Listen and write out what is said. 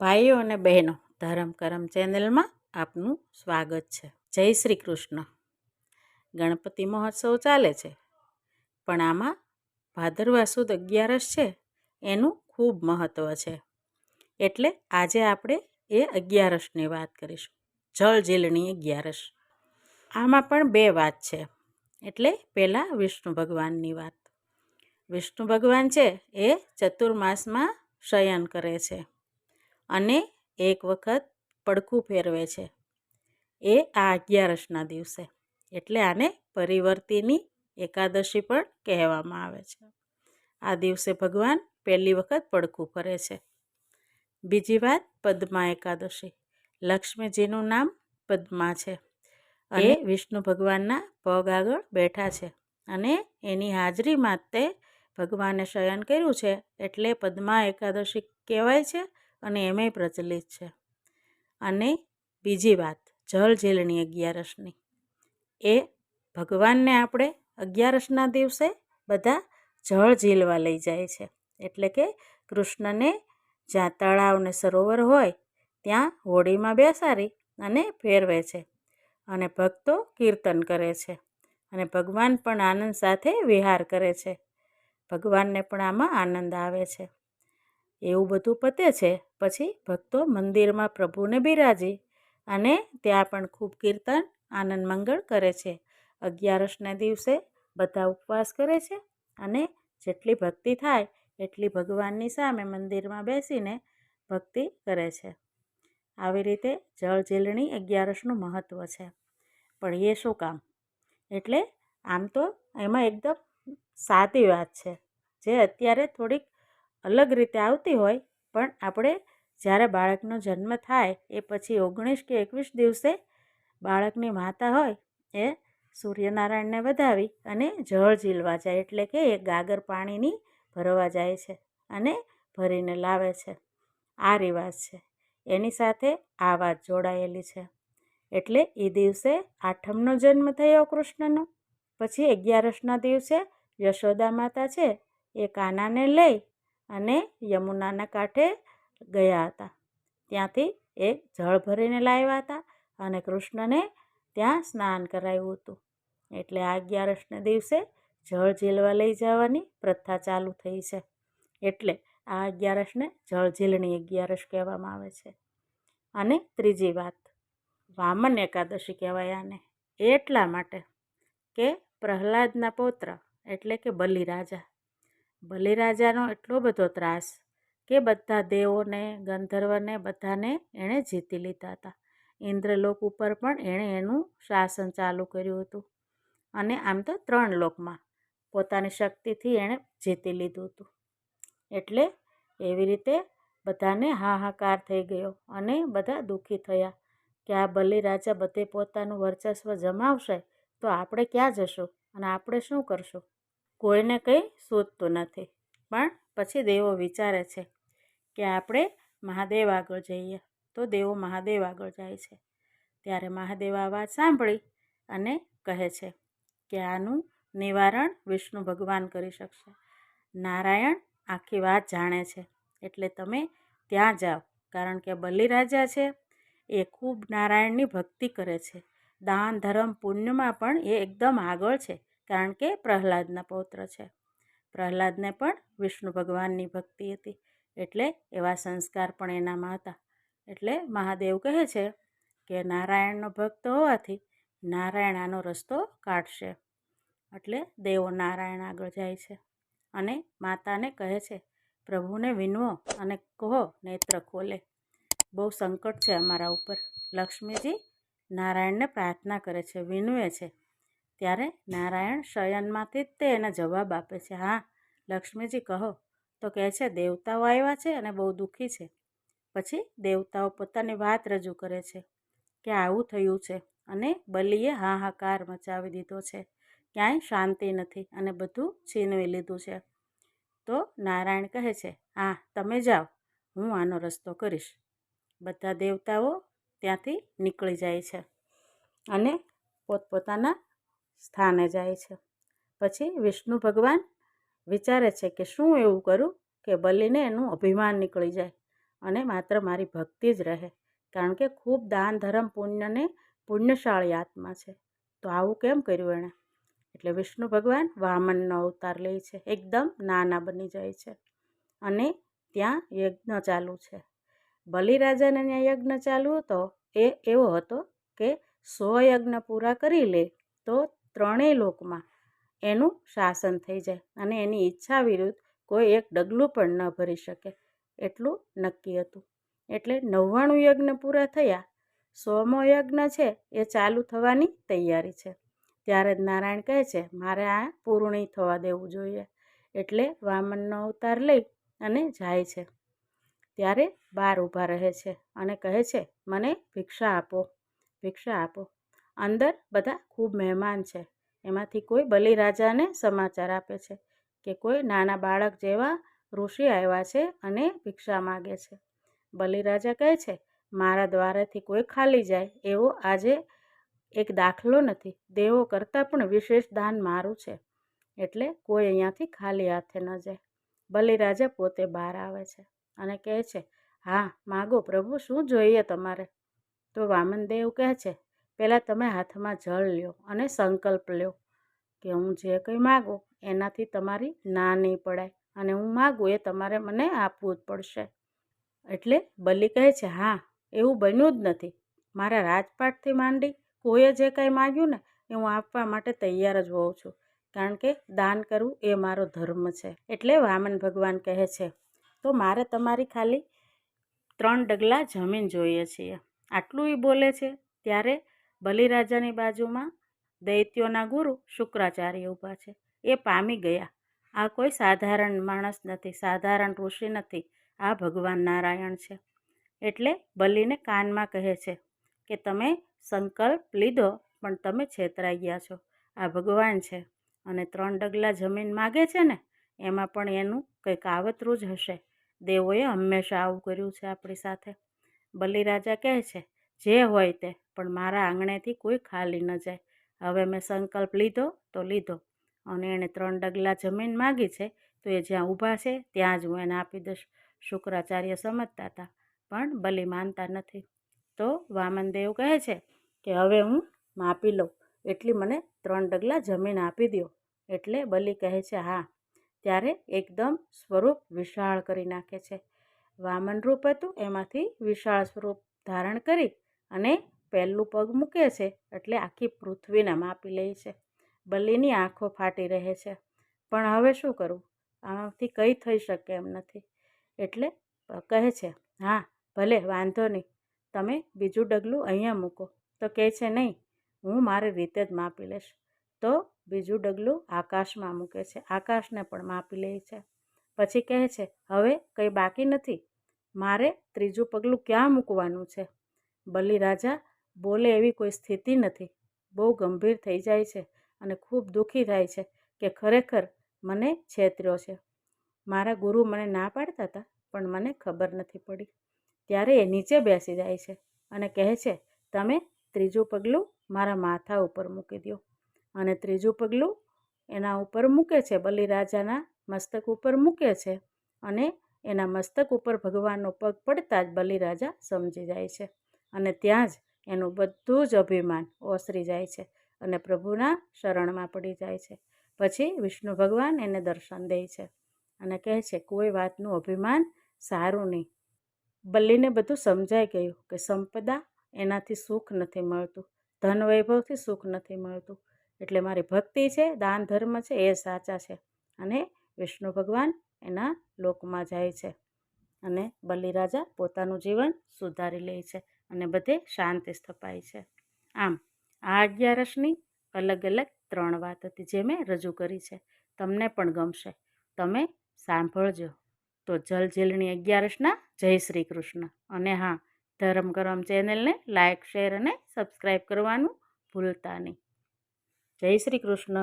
ભાઈઓ અને બહેનો, ધરમ કરમ ચેનલમાં આપનું સ્વાગત છે. જય શ્રી કૃષ્ણ. ગણપતિ મહોત્સવ ચાલે છે, પણ આમાં ભાદરવા સુદ અગિયારસ છે, એનું ખૂબ મહત્ત્વ છે. એટલે આજે આપણે એ અગિયારસની વાત કરીશું. જળ ઝીલણી અગિયારસ. આમાં પણ બે વાત છે. એટલે પહેલાં વિષ્ણુ ભગવાનની વાત. વિષ્ણુ ભગવાન છે એ ચતુર્માસમાં શયન કરે છે. અને એક વખત પડખું ફેરવે છે. એ આ અગિયારસના દિવસે. એટલે આને પરિવર્તિની એકાદશી પણ કહેવામાં આવે છે. આ દિવસે ભગવાન પહેલી વખત પડખું ફરે છે. બીજી વાત પદ્મા એકાદશી. લક્ષ્મીજીનું નામ પદ્મા છે. અને વિષ્ણુ ભગવાનના પગ આગળ બેઠા છે અને એની હાજરીમાં તે ભગવાને શયન કર્યું છે. એટલે પદ્મા એકાદશી કહેવાય છે. અને એમાંય પ્રચલિત છે. અને બીજી વાત, જળ ઝીલણી અગિયારસની. એ ભગવાનને આપણે અગિયારસના દિવસે બધા જળ ઝીલવા લઈ જાય છે. એટલે કે કૃષ્ણને જ્યાં તળાવ ને સરોવર હોય, ત્યાં હોડીમાં બેસાડી અને ફેરવે છે. અને ભક્તો કીર્તન કરે છે. અને ભગવાન પણ આનંદ સાથે વિહાર કરે છે. ભગવાનને પણ આમાં આનંદ આવે છે. એવું બધું પતે છે. પછી ભક્તો મંદિરમાં પ્રભુને બિરાજી અને ત્યાં પણ ખૂબ કીર્તન, આનંદ મંગળ કરે છે. અગિયારસના દિવસે બધા ઉપવાસ કરે છે અને જેટલી ભક્તિ થાય એટલી ભગવાનની સામે મંદિરમાં બેસીને ભક્તિ કરે છે. આવી રીતે જળ ઝીલણી અગિયારસનું મહત્ત્વ છે. પણ એ શું કામ? એટલે આમ તો એમાં એકદમ સાદી વાત છે. જે અત્યારે થોડીક અલગ રીતે આવતી હોય, પણ આપણે જ્યારે બાળકનો જન્મ થાય, એ પછી ઓગણીસ કે એકવીસ દિવસે બાળકની માતા હોય, એ સૂર્યનારાયણને વધાવી અને જળ ઝીલવા જાય, એટલે કે એ ગાગર પાણીની ભરવા જાય છે અને ભરીને લાવે છે. આ રિવાજ છે. એની સાથે આ વાત જોડાયેલી છે. એટલે એ દિવસે આઠમનો જન્મ થયો કૃષ્ણનો, પછી અગિયારસના દિવસે યશોદા માતા છે, એ કાનાને લઈ અને યમુનાના કાંઠે ગયા હતા. ત્યાંથી એ જળ ભરીને લાવ્યા હતા અને કૃષ્ણને ત્યાં સ્નાન કરાવ્યું હતું. એટલે આ અગિયારસને દિવસે જળ ઝીલવા લઈ જવાની પ્રથા ચાલુ થઈ છે. એટલે આ અગિયારસને જળ ઝીલણી અગિયારસ કહેવામાં આવે છે. અને ત્રીજી વાત, વામન એકાદશી કહેવાય આને. એટલા માટે કે પ્રહલાદના પૌત્ર એટલે કે બલિરાજા બલિરાજાનો એટલો બધો ત્રાસ કે બધા દેવોને, ગંધર્વને બધાને એણે જીતી લીધા હતા. ઇન્દ્રલોક ઉપર પણ એણે એનું શાસન ચાલુ કર્યું હતું. અને આમ તો ત્રણ લોકમાં પોતાની શક્તિથી એણે જીતી લીધું હતું. એટલે એવી રીતે બધાને હાહાકાર થઈ ગયો અને બધા દુઃખી થયા કે આ બલિરાજા બધે પોતાનું વર્ચસ્વ જમાવશે, તો આપણે ક્યાં જશું અને આપણે શું કરશું? કોઈને કંઈ શોધતો નથી. પણ પછી દેવો વિચારે છે કે આપણે મહાદેવ આગળ જઈએ તો દેવો મહાદેવ આગળ જાય છે. ત્યારે મહાદેવ આ વાત સાંભળી અને કહે છે કે આનું નિવારણ વિષ્ણુ ભગવાન કરી શકશે. નારાયણ આખી વાત જાણે છે. એટલે તમે ત્યાં જાઓ. કારણ કે બલિરાજા છે એ ખૂબ નારાયણની ભક્તિ કરે છે. દાન, ધર્મ, પુણ્યમાં પણ એ એકદમ આગળ છે. કારણ કે પ્રહલાદના પૌત્ર છે. પ્રહલાદને પણ વિષ્ણુ ભગવાનની ભક્તિ હતી. એટલે એવા સંસ્કાર પણ એનામાં હતા. એટલે મહાદેવ કહે છે કે નારાયણનો ભક્ત હોવાથી નારાયણ આનો રસ્તો કાઢશે. એટલે દેવો નારાયણ આગળ જાય છે અને માતાને કહે છે, પ્રભુને વિનવો અને કહો નેત્ર ખોલે. બહુ સંકટ છે અમારા ઉપર. લક્ષ્મીજી નારાયણને પ્રાર્થના કરે છે, વિનવે છે. ત્યારે નારાયણ શયનમાંથી જ તે એને જવાબ આપે છે, હા, લક્ષ્મીજી કહો. તો કહે છે, દેવતાઓ આવ્યા છે અને બહુ દુઃખી છે. પછી દેવતાઓ પોતાની વાત રજૂ કરે છે કે આવું થયું છે અને બલિએ હાહાકાર મચાવી દીધો છે. ક્યાંય શાંતિ નથી અને બધું છીનવી લીધું છે. તો નારાયણ કહે છે, હા, તમે જાઓ, હું આનો રસ્તો કરીશ. બધા દેવતાઓ ત્યાંથી નીકળી જાય છે અને પોતપોતાના સ્થાને જાય છે. પછી વિષ્ણુ ભગવાન વિચારે છે કે શું એવું કરું કે બલિને એનું અભિમાન નીકળી જાય અને માત્ર મારી ભક્તિ જ રહે, કારણ કે ખૂબ દાન ધર્મ પુણ્યને પુણ્યશાળી આત્મા છે. તો આવું કેમ કર્યું એણે? એટલે વિષ્ણુ ભગવાન વામનનો અવતાર લે છે. એકદમ નાના બની જાય છે. અને ત્યાં યજ્ઞ ચાલુ છે. બલિરાજાને ત્યાં યજ્ઞ ચાલુ હતો. એ એવો હતો કે સો યજ્ઞ પૂરા કરી લે તો ત્રણેય લોકમાં એનું શાસન થઈ જાય અને એની ઈચ્છા વિરુદ્ધ કોઈ એક ડગલું પણ ન ભરી શકે. એટલું નક્કી હતું. એટલે નવ્વાણું યજ્ઞ પૂરા થયા. સોમો યજ્ઞ છે એ ચાલુ થવાની તૈયારી છે. ત્યારે જ નારાયણ કહે છે, મારે આ પૂરું થવા દેવું જોઈએ. એટલે વામનનો અવતાર લઈ અને જાય છે. ત્યારે બહાર ઊભા રહે છે અને કહે છે, મને ભિક્ષા આપો ભિક્ષા આપો. અંદર બધા ખૂબ મહેમાન છે. એમાંથી કોઈ બલિરાજાને સમાચાર આપે છે કે કોઈ નાના બાળક જેવા ઋષિ આવ્યા છે અને ભિક્ષા માગે છે. બલિરાજા કહે છે, મારા દ્વારાથી કોઈ ખાલી જાય એવો આજે એક દાખલો નથી. દેવો કરતાં પણ વિશેષ દાન મારું છે. એટલે કોઈ અહીંયાથી ખાલી હાથે ન જાય. બલિરાજા પોતે બહાર આવે છે અને કહે છે, હા, માગો પ્રભુ, શું જોઈએ તમારે? તો વામનદેવ કહે છે પહેલાં તમે હાથમાં જળ લ્યો અને સંકલ્પ લ્યો કે હું જે કંઈ માગું એનાથી તમારી ના નહીં પડાય અને હું માગું એ તમારે મને આપવું જ પડશે. એટલે બલિ કહે છે, હા, એવું બન્યું જ નથી. મારા રાજપાટથી માંડી કોઈએ જે કાંઈ માગ્યું ને એ હું આપવા માટે તૈયાર જ હોઉં છું. કારણ કે દાન કરવું એ મારો ધર્મ છે. એટલે વામન ભગવાન કહે છે, તો મારે તમારી ખાલી ત્રણ ડગલા જમીન જોઈએ છીએ. આટલું એ બોલે છે. ત્યારે બલિરાજાની બાજુમાં દૈત્યોના ગુરુ શુક્રાચાર્ય ઊભા છે. એ પામી ગયા. આ કોઈ સાધારણ માણસ નથી, સાધારણ ઋષિ નથી. આ ભગવાન નારાયણ છે. એટલે બલિને કાનમાં કહે છે કે, તમે સંકલ્પ લીધો, પણ તમે છેતરાઈ ગયા છો. આ ભગવાન છે અને ત્રણ ડગલા જમીન માગે છે ને, એમાં પણ એનું કંઈક કાવતરું જ હશે. દેવોએ હંમેશા આવું કર્યું છે આપણી સાથે. બલિરાજા કહે છે, જે હોય તે પણ મારા આંગણેથી કોઈ ખાલી ન જાય. હવે મેં સંકલ્પ લીધો તો લીધો. અને એણે ત્રણ ડગલા જમીન માગી છે તો એ જ્યાં ઊભા છે ત્યાં જ હું એને આપી દઈશ. શુક્રાચાર્ય સમજતા હતા, પણ બલિ માનતા નથી. તો વામનદેવ કહે છે કે હવે હું માપી લઉં. એટલી મને ત્રણ ડગલા જમીન આપી દો એટલે બલિ કહે છે, હા. ત્યારે એકદમ સ્વરૂપ વિશાળ કરી નાખે છે. વામન રૂપ હતું, એમાંથી વિશાળ સ્વરૂપ ધારણ કરી અને પહેલું પગ મૂકે છે એટલે આખી પૃથ્વીને માપી લે છે. બલીની આંખો ફાટી રહે છે. પણ હવે શું કરવું આમાંથી કંઈ થઈ શકે એમ નથી. એટલે કહે છે, હા, ભલે, વાંધો નહીં. તમે બીજું ડગલું અહીંયા મૂકો. તો કહે છે, નહીં, હું મારી રીતે જ માપી લઈશ. તો બીજું ડગલું આકાશમાં મૂકે છે. આકાશને પણ માપી લે છે. પછી કહે છે, હવે કંઈ બાકી નથી. મારે ત્રીજું પગલું ક્યાં મૂકવાનું છે? બલિરાજા બોલે એવી કોઈ સ્થિતિ નથી. બહુ ગંભીર થઈ જાય છે અને ખૂબ દુઃખી થાય છે કે ખરેખર મને છેતર્યો છે. મારા ગુરુ મને ના પાડતા હતા, પણ મને ખબર નથી પડી. ત્યારે એ નીચે બેસી જાય છે અને કહે છે, તમે ત્રીજું પગલું મારા માથા ઉપર મૂકી દો અને ત્રીજું પગલું એના ઉપર મૂકે છે, બલિરાજાના મસ્તક ઉપર મૂકે છે અને એના મસ્તક ઉપર ભગવાનનો પગ પડતા જ બલિરાજા સમજી જાય છે. અને ત્યાં જ એનું બધું જ અભિમાન ઓસરી જાય છે અને પ્રભુના શરણમાં પડી જાય છે. પછી વિષ્ણુ ભગવાન એને દર્શન દે છે અને કહે છે, કોઈ વાતનું અભિમાન સારું નહીં. બલ્લીને બધું સમજાઈ ગયું કે સંપદા એનાથી સુખ નથી મળતું, ધન વૈભવથી સુખ નથી મળતું. એટલે મારી ભક્તિ છે, દાન ધર્મ છે, એ સાચા છે અને વિષ્ણુ ભગવાન એના લોકમાં જાય છે અને બલિરાજા પોતાનું જીવન સુધારી લે છે. અને બધે શાંતિ સ્થપાય છે. આમ, આ અગિયારસની અલગ અલગ ત્રણ વાત હતી જે મેં રજૂ કરી છે. તમને પણ ગમશે. તમે સાંભળજો. તો જલ ઝીલણી અગિયારસના જય શ્રી કૃષ્ણ. અને હા, ધર્મ કરમ ચેનલને લાઇક શેર અને સબસ્ક્રાઈબ કરવાનું ભૂલતા નહીં. જય શ્રી કૃષ્ણ.